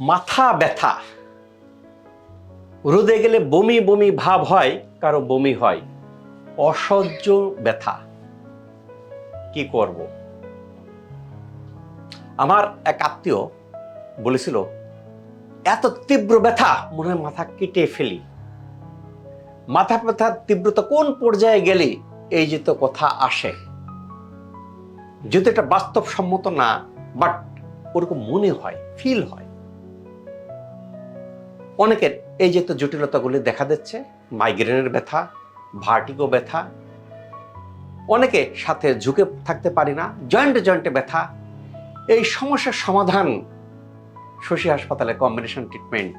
মাথা ব্যথা। রোদে গেলে বমি বমি ভাব হয়, কারও বমি হয়। অসহ্য ব্যথা। কি করব? আমার এক আত্মীয় বলেছিল, এত তীব্র ব্যথা, মনে হয় মাথা কেটে ফেলি। মাথা ব্যথার তীব্রতা কোন পর্যায়ে গেলে এই যে তো কথা আসে? যদি এটা বাস্তবসম্মত না বাট ওরকম মনে হয় ফিল হয়। অনেকের এই যে তো জটিলতাগুলি দেখা দিচ্ছে মাইগ্রেনের ব্যথা ভার্টিগো ব্যথা, অনেকে সাথে ঝুঁকে থাকতে পারি না জয়েন্টে জয়েন্টে ব্যথা, এই সমস্যার সমাধান শশী হাসপাতালে কম্বিনেশন ট্রিটমেন্ট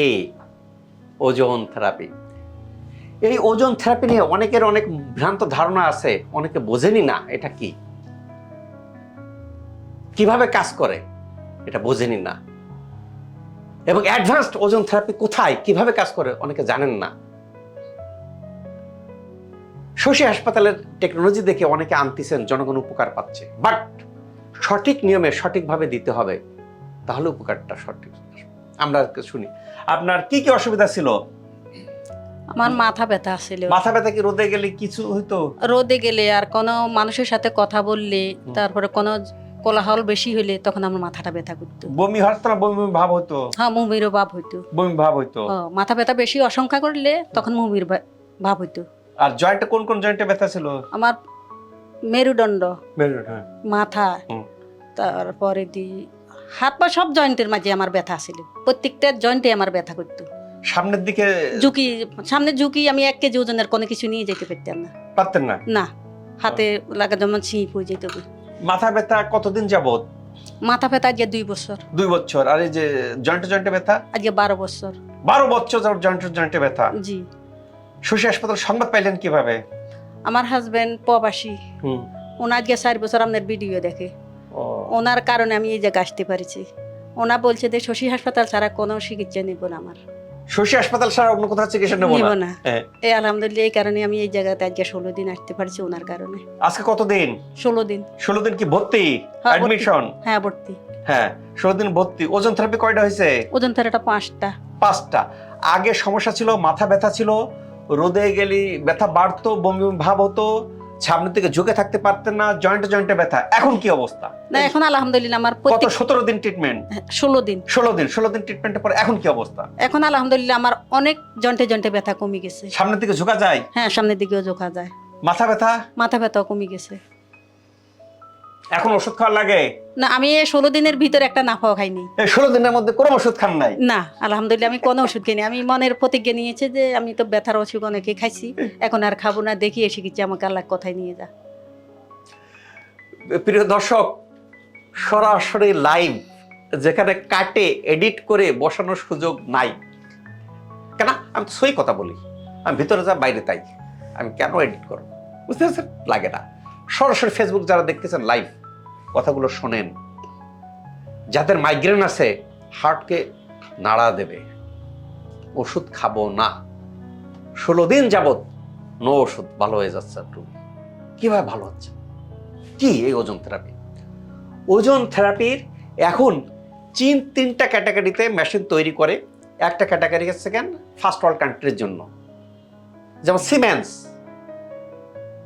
এ ওজন থেরাপি এই ওজন থেরাপি নিয়ে অনেকের অনেক ভ্রান্ত ধারণা আছে, অনেকে বোঝেনি না এটা কি। কীভাবে কাজ করে, এটা বোঝেনি না। এবং অ্যাডভান্সড ওজন থেরাপি কোথায় কীভাবে কাজ করে অনেকে জানেন না। শশী হাসপাতালের টেকনোলজি দেখে অনেকে আনতেছেন জনগণ উপকার পাচ্ছে। বাট সঠিক নিয়মে সঠিকভাবে দিতে হবে তাহলে উপকারটা সঠিক। আমরা শুনি আপনার কি কি অসুবিধা ছিল? আমার মাথা ব্যথা ছিল। মাথা ব্যথা কি রোদে গেলে কিছু হইতো? রোদে গেলে আর কোনো মানুষের সাথে কথা বললে তারপরে কোনো কোলাহল বেশি হইলে তখন আমার মাথাটা ব্যথা করতো। বমি হতো না বমি বমি ভাব হতো হ্যাঁ মুমিরও ভাব হইতো। বমি ভাব হইতো? মাথা ব্যথা বেশি অসংখ্যা করলে তখন মুমির ভাব হইতো। আর জয়েন্টে কোন কোন জয়েন্টে ব্যথা ছিল? আমার মেরুদণ্ড হ্যাঁ। মাথা। তারপরে দি হাত পা সব জয়েন্টের মাঝে আমার ব্যথা ছিল প্রত্যেকটা জয়েন্টে আমার ব্যথা করতো। সামনের দিকে ঝুঁকি সামনে ঝুঁকি আমি এক কেজি ওজনের কোনো কিছু নিয়ে যেতে পারতাম না। পারতেন না? না হাতে লাগা যেমন ছিঁপ হয়ে যেত। মাথা ব্যথা কতদিন যাবত মাথা ব্যথা আজকে দুই বছর। দুই বছর। আর এই যে জয়েন্টে জয়েন্টে ব্যথা? আজকে বারো বছর। বারো বছর জয়েন্টে জয়েন্টে ব্যথা? জি। শশী হাসপাতাল সংবাদ পাইলেন কীভাবে? আমার হাজবেন্ড প্রবাসী। হুম। ওনার আজকে চার বছর আপনার ভিডিও দেখে। ও। ওনার কারণে আমি এই জায়গায় আসতে পারছি। ওনা বলছে যে শশী হাসপাতাল ছাড়া কোনো চিকিৎসা নিব না আমার। শশী হাসপাতাল ছাড়া অন্য কোথাও চিকিৎসা নেব নিব না। না হ্যাঁ। এই আলহামদুলিল্লাহ এই কারণে আমি এই জায়গাতে আজকে ষোলো দিন আসতে পারছি ওনার কারণে। আজকে কতদিন? ষোলো দিন। ষোলো দিন কি ভর্তি? হ্যাঁ, ভর্তি। অ্যাডমিশন হ্যাঁ ভর্তি। হ্যাঁ ষোলো দিন ভর্তি। ওজন থেরাপি কয়টা হয়েছে? ওজন থেরাটা পাঁচটা। পাঁচটা। আগে সমস্যা ছিল মাথা ব্যথা ছিল রোদে গেলি ব্যথা বাড়তো বমি বমি ভাব হতো সামনের দিকে ঝুঁকে থাকতে পারতেন না জয়েন্টে জয়েন্টে ব্যথা। এখন কি অবস্থা? না এখন আলহামদুলিল্লাহ আমার কত প্রত্যেক সতেরো দিন ট্রিটমেন্ট ষোলো দিন। ষোলো দিন ষোলো দিন ট্রিটমেন্টের পর এখন কি অবস্থা? এখন আলহামদুলিল্লাহ আমার অনেক জয়েন্টে জয়েন্টে ব্যথা কমে গেছে। সামনের দিকে ঝুঁকা যায়? হ্যাঁ সামনের দিকেও ঝোঁকা যায়। মাথা ব্যথা? মাথা ব্যথাও কমে গেছে। এখন ওষুধ খাওয়া লাগে? না আমি এই ষোলো দিনের ভিতরে একটা না নাফাও খাইনি। এই ষোলো দিনের মধ্যে কোনো ওষুধ খান নাই? না আলহামদুলিল্লাহ আমি কোনো ওষুধ খাইনি। আমি মনের প্রতিজ্ঞা নিয়েছি যে আমি তো ব্যথার ওষুধ অনেকে খাইছি এখন আর খাব না দেখি এসে কিছু আমাকে আল্লাহ কথায় নিয়ে যা প্রিয় দর্শক সরাসরি লাইভ যেখানে কাটে এডিট করে বসানোর সুযোগ নাই। কেন? আমি তো সই কথা বলি। আমি ভিতরে যা বাইরে তাই। আমি কেন এডিট করব? বুঝতে পারছেন? লাগে না। সরাসরি ফেসবুক যারা দেখতেছেন লাইভ কথাগুলো শোনেন। যাদের মাইগ্রেন আছে হার্টকে নাড়া দেবে। ওষুধ খাব না। ষোলো দিন যাবত নো ওষুধ, ভালো হয়ে যাচ্ছে একটু কীভাবে ভালো হচ্ছে? কি এই ওজন থেরাপি ওজন থেরাপির এখন চীন তিনটা ক্যাটাগরিতে মেশিন তৈরি করে। একটা ক্যাটাগরি সেকেন্ড ফার্স্ট ওয়ার্ল্ড কান্ট্রির জন্য। যেমন সিমেন্স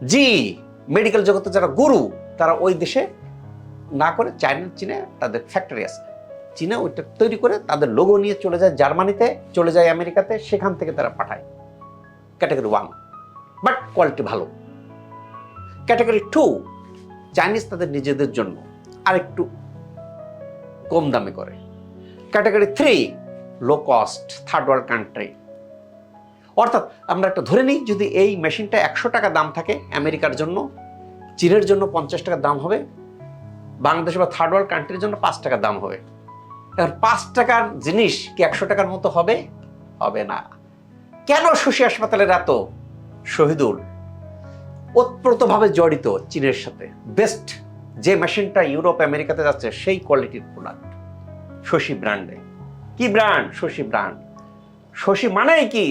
জি মেডিকেল জগতে যারা গুরু, তারা ওই দেশে না করে চায়না, চীনে তাদের ফ্যাক্টরি আছে। চীনে ওইটা তৈরি করে তাদের লোগো নিয়ে চলে যায় জার্মানিতে, চলে যায় আমেরিকাতে, সেখান থেকে তারা পাঠায়। ক্যাটাগরি ওয়ান বাট কোয়ালিটি ভালো। ক্যাটাগরি টু চাইনিজ তাদের নিজেদের জন্য আরেকটু কম দামে করে। Category three low cost third world country অর্থাৎ আমরা একটা ধরে নিই, যদি এই মেশিনটা একশো টাকা দাম থাকে আমেরিকার জন্য, চীনের জন্য পঞ্চাশ টাকা দাম হবে, বাংলাদেশ বা থার্ড ওয়ার্ল্ড কান্ট্রির জন্য পাঁচ টাকা দাম হবে। এবার পাঁচ টাকার জিনিস কি একশো টাকার মতো হবে? হবে না। কেন শশী হাসপাতালের এত? শহীদুল ওতপ্রোতভাবে জড়িত চীনের সাথে। বেস্ট যে মেশিনটা ইউরোপ, আমেরিকাতে যাচ্ছে, সেই কোয়ালিটির প্রোডাক্ট শশী ব্র্যান্ডে কি ব্র্যান্ড শশী ব্র্যান্ড শশী মানেই কি?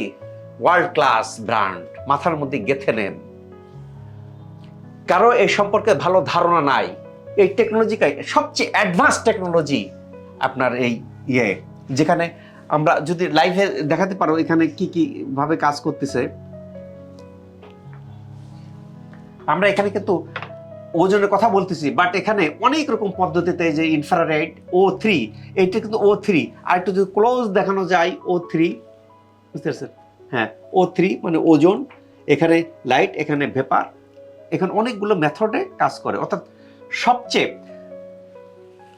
ওয়ার্ল্ড ক্লাস ব্র্যান্ড মাথার মধ্যে গেথে নেন। কারও এই সম্পর্কে ভালো ধারণা নাই। এই টেকনোলজিকে সবচেয়ে অ্যাডভান্স টেকনোলজি আপনার এই ইয়ে যেখানে আমরা যদি লাইভে দেখাতে পারো এখানে কি কি ভাবে কাজ করতেছে। আমরা এখানে কিন্তু ওজনের কথা বলতেছি বাট এখানে অনেক রকম পদ্ধতিতে যে ইনফ্রারেড ও থ্রি এইটা কিন্তু ও থ্রি আর একটু যদি ক্লোজ দেখানো যায় ও থ্রি বুঝতে পারছেন? হ্যাঁ ও থ্রি মানে ওজন, এখানে লাইট এখানে ভেপার এখানে অনেকগুলো মেথডে কাজ করে। অর্থাৎ সবচেয়ে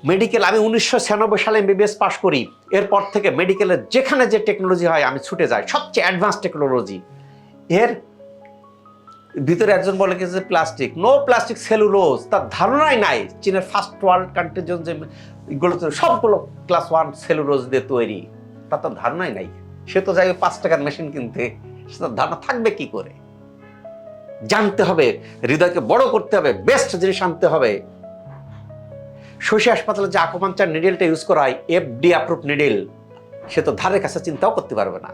মেডিকেল আমি উনিশশো ছিয়ানব্বই সালে এমবিবিএস পাশ করি, এরপর থেকে মেডিকেলের যেখানে যে টেকনোলজি হয়, আমি ছুটে যাই। সবচেয়ে অ্যাডভান্স টেকনোলজি এর ভিতরে একজন বলে যে প্লাস্টিক নো প্লাস্টিক সেলুলোজ তার ধারণাই নাই। চীনের ফার্স্ট ওয়ার্ল্ড কান্ট্রির জন্য সবগুলো ক্লাস ওয়ান সেলুলোজ দিয়ে তৈরি। তার তো ধারণাই নাই। সে তো যাবে পাঁচ টাকার মেশিন কিনতে, সে তার ধারণা থাকবে কি করে? জানতে হবে, হৃদয়কে বড় করতে হবে বেস্ট জিনিস আনতে হবে। শশী হাসপাতালে যে আকোপাঞ্চার নিডেলটা ইউজ করা হয় এফডি অ্যাপ্রুভ নিডেল সে তো ধারের কাছে চিন্তাও করতে পারবে না।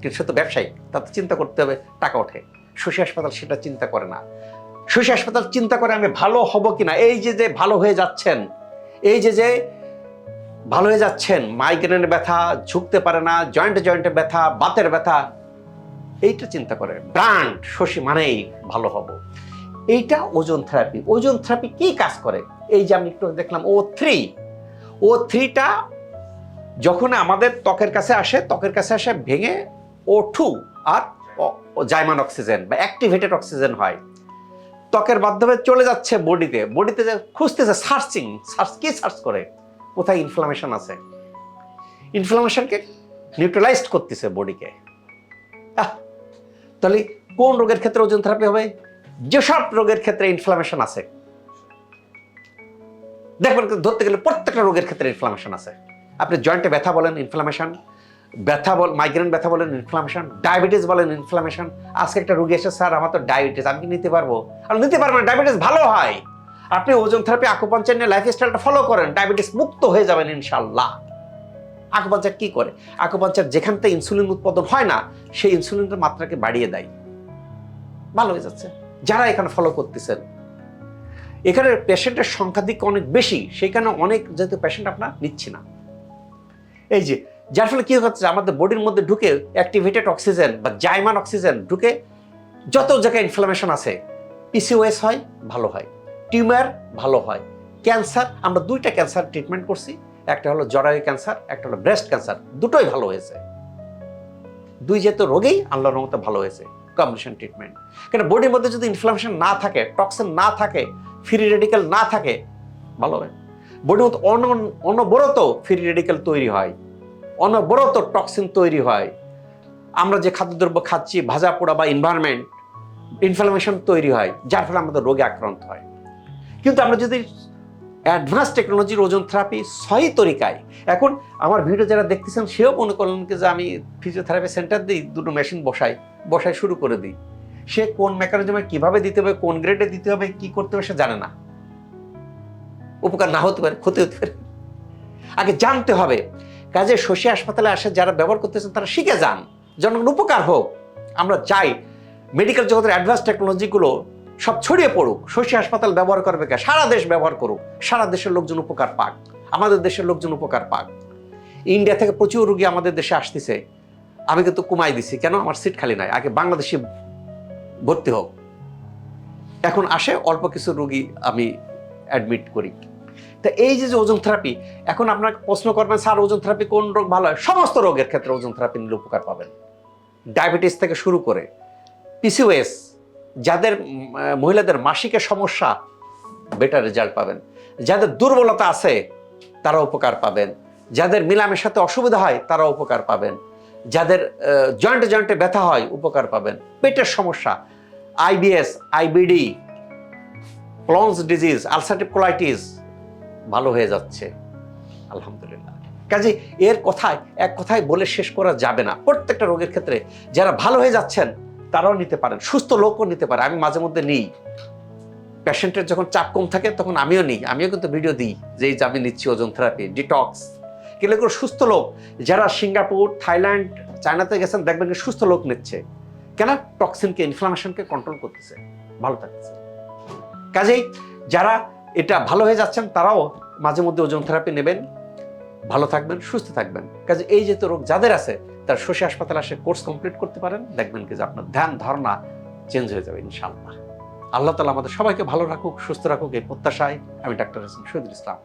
কিন্তু সে তো ব্যবসায়ী, তার তো চিন্তা করতে হবে, টাকা ওঠে। শশী হাসপাতাল সেটা চিন্তা করে না। শশী হাসপাতাল চিন্তা করে আমি ভালো হব কিনা? এই যে যে ভালো হয়ে যাচ্ছেন, এই যে যে ভালো হয়ে যাচ্ছেন মাইগ্রেনের ব্যথা, ঝুঁকতে পারে না জয়েন্টে জয়েন্টে ব্যথা, বাতের ব্যথা, এইটা চিন্তা করে। ব্র্যান্ড শশী মানেই ভালো হব। এইটা ওজন থেরাপি ওজন থেরাপি কি কাজ করে? এই যে আমি একটু দেখলাম ও থ্রি ও থ্রিটা যখন আমাদের ত্বকের কাছে আসে, ত্বকের কাছে আসে ভেঙে ও টু আর জাইমান অক্সিজেন বা অ্যাক্টিভেটেড অক্সিজেন হয়। ত্বকের মাধ্যমে চলে যাচ্ছে বডিতে। বডিতে খুঁজতেছে সার্চিং সার্চ কি সার্চ করে? কোথায় ইনফ্লামেশন আছে? ইনফ্লামেশনকে নিউট্রালাইজড করতেছে বডিকে তাহলে কোন রোগের ক্ষেত্রে ওজন থেরাপি হবে? যেসব রোগের ক্ষেত্রে ইনফ্লামেশন আছে। দেখবেন ধরতে গেলে প্রত্যেকটা রোগের ক্ষেত্রে ইনফ্লামেশন আছে। আপনি জয়েন্টে ব্যথা বলেন ইনফ্লামেশন ব্যথা বল মাইগ্রেন ব্যথা বলেন ইনফ্লামেশন ডায়াবেটিস বলেন ইনফ্লামেশন আজকে একটা রোগী এসে, স্যার, আমার তো ডায়াবেটিস আমি কি নিতে পারব? আর নিতে পারবেন না ডায়াবেটিস ভালো হয়। আপনি ওজন থেরাপি আকুপাঞ্চার নিয়ে লাইফ স্টাইলটা ফলো করেন ডায়াবেটিস মুক্ত হয়ে যাবেন ইনশাল্লাহ আকুপাঞ্চার কি করে? আকুপাঞ্চার যেখান থেকে ইনসুলিন উৎপাদন হয় না, সেই ইনসুলিনের মাত্রাকে বাড়িয়ে দেয়। ভালো হয়ে যাচ্ছে। যারা এখানে ফলো করতেছেন, এখানে পেশেন্টের সংখ্যা দিক অনেক বেশি সেইখানে অনেক যেহেতু পেশেন্ট আপনার নিচ্ছি না। এই যে, যার ফলে কি হচ্ছে, আমাদের বডির মধ্যে ঢুকে অ্যাক্টিভেটেড অক্সিজেন বা জাইমান অক্সিজেন ঢুকে যত জায়গায় ইনফ্লামেশন আছে পিসিওএস হয়, ভালো হয়। টিউমার ভালো হয়। ক্যান্সার, আমরা দুইটা ক্যান্সার ট্রিটমেন্ট করছি। একটা হলো জরায়ু ক্যান্সার, একটা হলো ব্রেস্ট ক্যান্সার দুটোই ভালো হয়েছে। দুই যেহেতু রোগেই আল্লাহর রহমতে ভালো হয়েছে কম্বিনেশন ট্রিটমেন্ট কেন বডির মধ্যে যদি ইনফ্লামেশন না থাকে টক্সিন না থাকে ফ্রি রেডিক্যাল না থাকে, ভালো হবে বডির মধ্যে অন- অনবরত ফ্রি রেডিক্যাল তৈরি হয়। অনবরত টক্সিন তৈরি হয়। আমরা যে খাদ্যদ্রব্য খাচ্ছি, ভাজা পোড়া বা এনভায়রনমেন্ট ইনফ্লামেশন তৈরি হয়, যার ফলে আমাদের রোগে আক্রান্ত হয়। কিন্তু আমরা যদি অ্যাডভান্স টেকনোলজির ওজন থেরাপি সহি তরিকায়, এখন আমার ভিডিও যারা দেখতেছেন, সেও মনে করলেন যে আমি ফিজিওথেরাপি সেন্টার দিই দুটো মেশিন বসাই বসাই শুরু করে দিই। সে কোন মেকানিজমে কীভাবে দিতে হবে, কোন গ্রেডে দিতে হবে, কি করতে হবে সে জানে না। উপকার না হতে পারে, ক্ষতি হতে পারে। আগে জানতে হবে, কাজে শশী হাসপাতালে আসে, যারা ব্যবহার করতেছেন, তারা শিখে যান জনগণ উপকার হোক। আমরা চাই মেডিকেল জগতের অ্যাডভান্স টেকনোলজিগুলো সব ছড়িয়ে পড়ুক। শশী হাসপাতাল ব্যবহার করবে কে? সারা দেশ ব্যবহার করুক। সারা দেশের লোকজন উপকার পাক। আমাদের দেশের লোকজন উপকার পাক। ইন্ডিয়া থেকে প্রচুর রুগী আমাদের দেশে আসতেছে। আমি কিন্তু কমাই দিছি। কেন? আমার সিট খালি নাই। আগে বাংলাদেশে ভর্তি হোক। এখন আসে অল্প কিছু রুগী আমি অ্যাডমিট করি। তা এই যে ওজন থেরাপি এখন আপনার প্রশ্ন করবেন, স্যার, ওজন থেরাপি কোন রোগ ভালো হয়? সমস্ত রোগের ক্ষেত্রে ওজন থেরাপি নিলে উপকার পাবেন। ডায়াবেটিস থেকে শুরু করে পিসিওএস যাদের মহিলাদের মাসিকের সমস্যা বেটার রেজাল্ট পাবেন। যাদের দুর্বলতা আছে তারা উপকার পাবেন। যাদের মিলামের সাথে অসুবিধা হয় তারা উপকার পাবেন। যাদের জয়েন্টে জয়েন্টে ব্যথা হয়, উপকার পাবেন। পেটের সমস্যা IBS IBD Crohn's disease ulcerative colitis ভালো হয়ে যাচ্ছে। আলহামদুলিল্লাহ। কাজে এর কথায়, এক কথায় বলে শেষ করা যাবে না। প্রত্যেকটা রোগের ক্ষেত্রে যারা ভালো হয়ে যাচ্ছেন তারাও নিতে পারেন, সুস্থ লোকও নিতে পারে। আমি মাঝে মধ্যে নিই। পেশেন্টের যখন চাপ কম থাকে, তখন আমিও নিই। আমিও কিন্তু ভিডিও দিই যে, এই যে আমি নিচ্ছি ওজন থেরাপি ডিটক্স কিন্তু এগুলো সুস্থ লোক, যারা সিঙ্গাপুর, থাইল্যান্ড, চায়নাতে গেছেন, দেখবেন সুস্থ লোক নিচ্ছে। কেন? টক্সিনকে ইনফ্লামেশনকে কন্ট্রোল করতেছে। ভালো থাকতেছে। কাজেই যারা এটা ভালো হয়ে যাচ্ছেন, তারাও মাঝে মধ্যে ওজন থেরাপি নেবেন। ভালো থাকবেন, সুস্থ থাকবেন। কাজে এই যে তো রোগ যাদের আছে তার শশী হাসপাতালে আসে, কোর্স কমপ্লিট করতে পারেন, দেখবেন কি যে আপনার ধ্যান, ধারণা চেঞ্জ হয়ে যাবে ইনশাল্লাহ আল্লাহ তালা আমাদের সবাইকে ভালো রাখুক, সুস্থ রাখুক, এই প্রত্যাশায় আমি ডাক্তার হাসান শহীদুল ইসলাম।